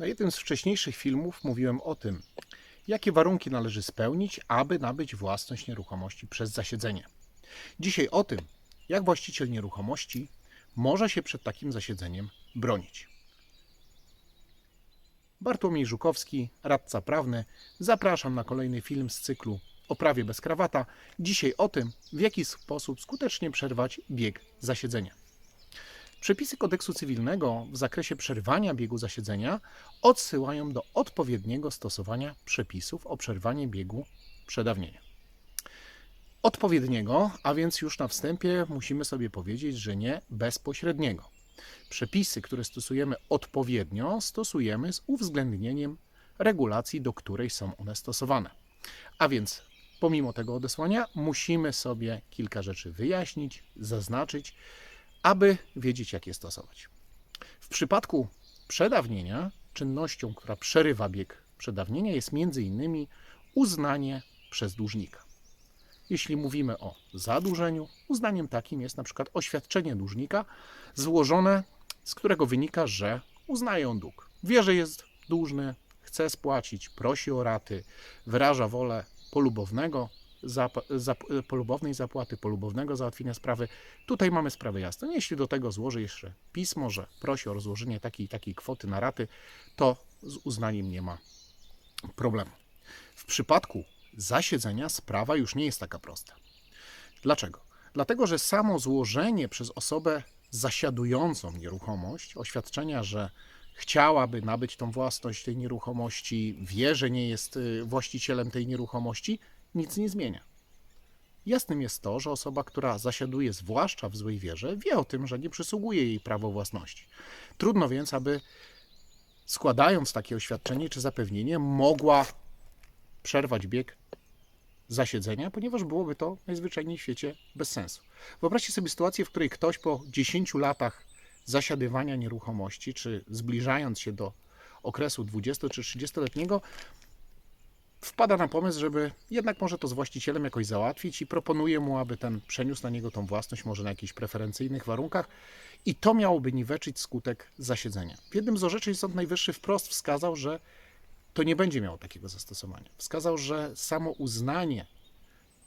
Na jednym z wcześniejszych filmów mówiłem o tym, jakie warunki należy spełnić, aby nabyć własność nieruchomości przez zasiedzenie. Dzisiaj o tym, jak właściciel nieruchomości może się przed takim zasiedzeniem bronić. Bartłomiej Żukowski, radca prawny. Zapraszam na kolejny film z cyklu o prawie bez krawata. Dzisiaj o tym, w jaki sposób skutecznie przerwać bieg zasiedzenia. Przepisy kodeksu cywilnego w zakresie przerwania biegu zasiedzenia odsyłają do odpowiedniego stosowania przepisów o przerwanie biegu przedawnienia. Odpowiedniego, a więc już na wstępie musimy sobie powiedzieć, że nie bezpośredniego. Przepisy, które stosujemy odpowiednio, stosujemy z uwzględnieniem regulacji, do której są one stosowane. A więc pomimo tego odesłania musimy sobie kilka rzeczy wyjaśnić, zaznaczyć, aby wiedzieć, jak je stosować. W przypadku przedawnienia, czynnością, która przerywa bieg przedawnienia, jest m.in. uznanie przez dłużnika. Jeśli mówimy o zadłużeniu, uznaniem takim jest na przykład oświadczenie dłużnika złożone, z którego wynika, że uznaje on dług. Wie, że jest dłużny, chce spłacić, prosi o raty, wyraża wolę polubownego, zap, polubownej zapłaty, polubownego załatwienia sprawy. Tutaj mamy sprawę jasną. Jeśli do tego złoży jeszcze pismo, że prosi o rozłożenie takiej takiej kwoty na raty, to z uznaniem nie ma problemu. W przypadku zasiedzenia sprawa już nie jest taka prosta. Dlaczego? Dlatego, że samo złożenie przez osobę zasiadującą nieruchomość oświadczenia, że chciałaby nabyć tą własność tej nieruchomości, wie, że nie jest y, właścicielem tej nieruchomości, nic nie zmienia. Jasnym jest to, że osoba, która zasiaduje zwłaszcza w złej wierze, wie o tym, że nie przysługuje jej prawo własności. Trudno więc, aby składając takie oświadczenie czy zapewnienie, mogła przerwać bieg zasiedzenia, ponieważ byłoby to najzwyczajniej w świecie bez sensu. Wyobraźcie sobie sytuację, w której ktoś po 10 latach zasiadywania nieruchomości, czy zbliżając się do okresu 20 czy 30-letniego, wpada na pomysł, żeby jednak może to z właścicielem jakoś załatwić i proponuje mu, aby ten przeniósł na niego tą własność, może na jakichś preferencyjnych warunkach i to miałoby niweczyć skutek zasiedzenia. W jednym z orzeczeń Sąd Najwyższy wprost wskazał, że to nie będzie miało takiego zastosowania. Wskazał, że samo uznanie,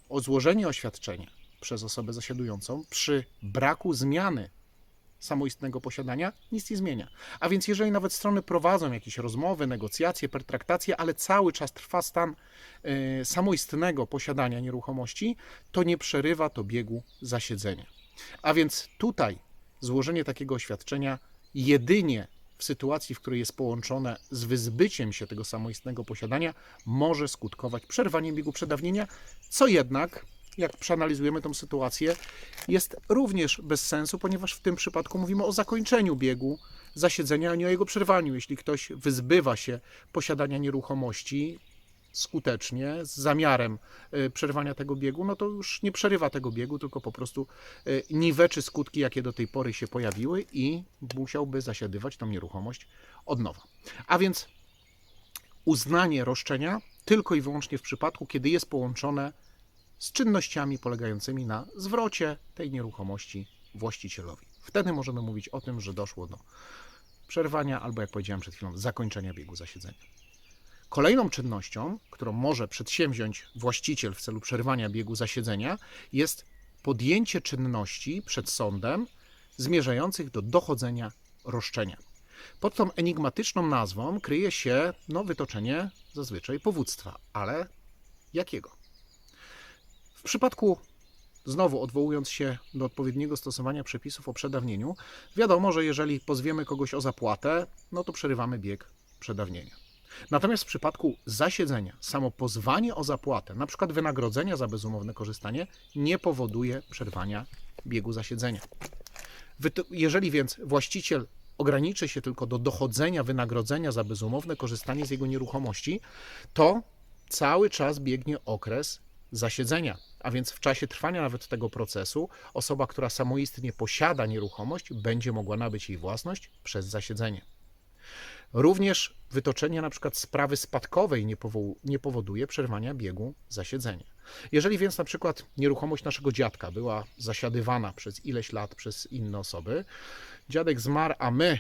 o złożenie oświadczenia przez osobę zasiadującą przy braku zmiany samoistnego posiadania nic nie zmienia. A więc jeżeli nawet strony prowadzą jakieś rozmowy, negocjacje, pertraktacje, ale cały czas trwa stan y, samoistnego posiadania nieruchomości, to nie przerywa to biegu zasiedzenia. A więc tutaj złożenie takiego oświadczenia jedynie w sytuacji, w której jest połączone z wyzbyciem się tego samoistnego posiadania, może skutkować przerwaniem biegu przedawnienia, co jednak, jak przeanalizujemy tę sytuację, jest również bez sensu, ponieważ w tym przypadku mówimy o zakończeniu biegu zasiedzenia, a nie o jego przerwaniu. Jeśli ktoś wyzbywa się posiadania nieruchomości, skutecznie, z zamiarem y, przerwania tego biegu, no to już nie przerywa tego biegu, tylko po prostu y, niweczy skutki, jakie do tej pory się pojawiły i musiałby zasiadywać tą nieruchomość od nowa. A więc uznanie roszczenia tylko i wyłącznie w przypadku, kiedy jest połączone z czynnościami polegającymi na zwrocie tej nieruchomości właścicielowi. Wtedy możemy mówić o tym, że doszło do przerwania albo, jak powiedziałem przed chwilą, zakończenia biegu zasiedzenia. Kolejną czynnością, którą może przedsięwziąć właściciel w celu przerwania biegu zasiedzenia, jest podjęcie czynności przed sądem zmierzających do dochodzenia roszczenia. Pod tą enigmatyczną nazwą kryje się no, wytoczenie zazwyczaj powództwa, ale jakiego? W przypadku, znowu odwołując się do odpowiedniego stosowania przepisów o przedawnieniu, wiadomo, że jeżeli pozwiemy kogoś o zapłatę, no to przerywamy bieg przedawnienia. Natomiast w przypadku zasiedzenia, samo pozwanie o zapłatę, na przykład wynagrodzenia za bezumowne korzystanie, nie powoduje przerwania biegu zasiedzenia. Jeżeli więc właściciel ograniczy się tylko do dochodzenia wynagrodzenia za bezumowne korzystanie z jego nieruchomości, to cały czas biegnie okres zasiedzenia. A więc w czasie trwania nawet tego procesu osoba, która samoistnie posiada nieruchomość, będzie mogła nabyć jej własność przez zasiedzenie. Również wytoczenie na przykład sprawy spadkowej nie, nie powoduje przerwania biegu zasiedzenia. Jeżeli więc na przykład nieruchomość naszego dziadka była zasiadywana przez ileś lat przez inne osoby, dziadek zmarł, a my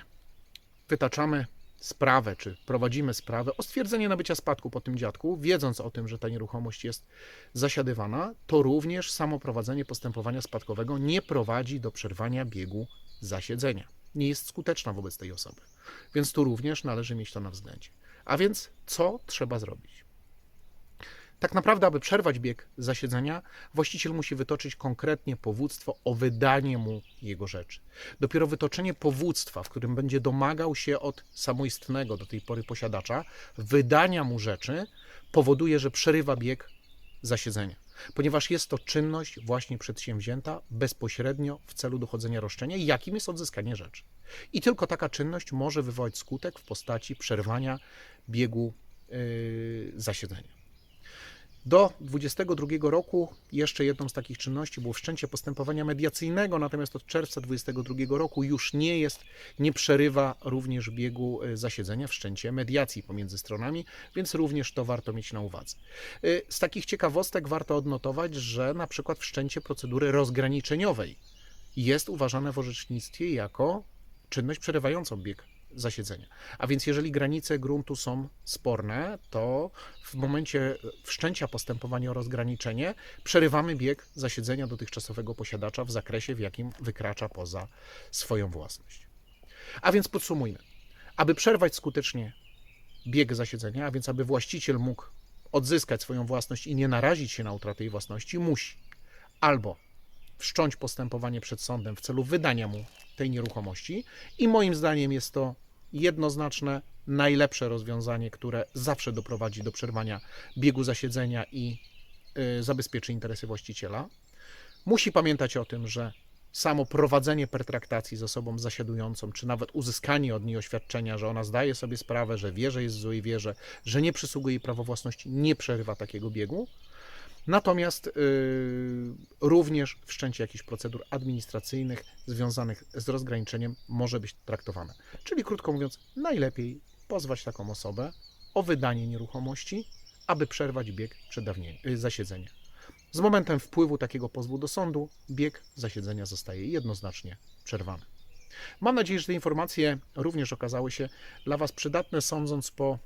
wytaczamy sprawę, czy prowadzimy sprawę o stwierdzenie nabycia spadku po tym dziadku, wiedząc o tym, że ta nieruchomość jest zasiadywana, to również samo prowadzenie postępowania spadkowego nie prowadzi do przerwania biegu zasiedzenia. Nie jest skuteczna wobec tej osoby. Więc tu również należy mieć to na względzie. A więc co trzeba zrobić? Tak naprawdę, aby przerwać bieg zasiedzenia, właściciel musi wytoczyć konkretnie powództwo o wydanie mu jego rzeczy. Dopiero wytoczenie powództwa, w którym będzie domagał się od samoistnego do tej pory posiadacza wydania mu rzeczy, powoduje, że przerywa bieg zasiedzenia, ponieważ jest to czynność właśnie przedsięwzięta bezpośrednio w celu dochodzenia roszczenia, jakim jest odzyskanie rzeczy. I tylko taka czynność może wywołać skutek w postaci przerwania biegu yy, zasiedzenia. Do 22 roku jeszcze jedną z takich czynności było wszczęcie postępowania mediacyjnego, natomiast od czerwca 22 roku już nie jest, nie przerywa również biegu e, zasiedzenia wszczęcie mediacji pomiędzy stronami, więc również to warto mieć na uwadze. E, Z takich ciekawostek warto odnotować, że na przykład wszczęcie procedury rozgraniczeniowej jest uważane w orzecznictwie jako czynność przerywającą bieg zasiedzenia. A więc jeżeli granice gruntu są sporne, to w momencie wszczęcia postępowania o rozgraniczenie przerywamy bieg zasiedzenia dotychczasowego posiadacza w zakresie, w jakim wykracza poza swoją własność. A więc podsumujmy. Aby przerwać skutecznie bieg zasiedzenia, a więc aby właściciel mógł odzyskać swoją własność i nie narazić się na utratę jej własności, musi albo wszcząć postępowanie przed sądem w celu wydania mu tej nieruchomości i moim zdaniem jest to jednoznaczne, najlepsze rozwiązanie, które zawsze doprowadzi do przerwania biegu zasiedzenia i y, zabezpieczy interesy właściciela. Musi pamiętać o tym, że samo prowadzenie pertraktacji z osobą zasiadującą, czy nawet uzyskanie od niej oświadczenia, że ona zdaje sobie sprawę, że wie, że jest w złej wierze, że nie przysługuje jej prawo własności, nie przerywa takiego biegu. Natomiast yy, również wszczęcie jakichś procedur administracyjnych związanych z rozgraniczeniem może być traktowane. Czyli krótko mówiąc, najlepiej pozwać taką osobę o wydanie nieruchomości, aby przerwać bieg przedawnienia, yy, zasiedzenia. Z momentem wpływu takiego pozwu do sądu, bieg zasiedzenia zostaje jednoznacznie przerwany. Mam nadzieję, że te informacje również okazały się dla Was przydatne, sądząc po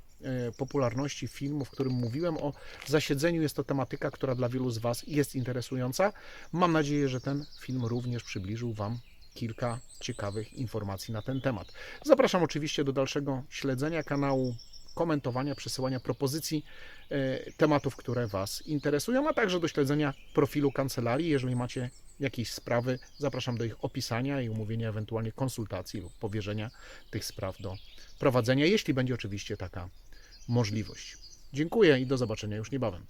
popularności filmu, w którym mówiłem o zasiedzeniu. Jest to tematyka, która dla wielu z Was jest interesująca. Mam nadzieję, że ten film również przybliżył Wam kilka ciekawych informacji na ten temat. Zapraszam oczywiście do dalszego śledzenia kanału, komentowania, przesyłania propozycji e, tematów, które Was interesują, a także do śledzenia profilu kancelarii. Jeżeli macie jakieś sprawy, zapraszam do ich opisania i umówienia ewentualnie konsultacji lub powierzenia tych spraw do prowadzenia, jeśli będzie oczywiście taka możliwość. Dziękuję i do zobaczenia już niebawem.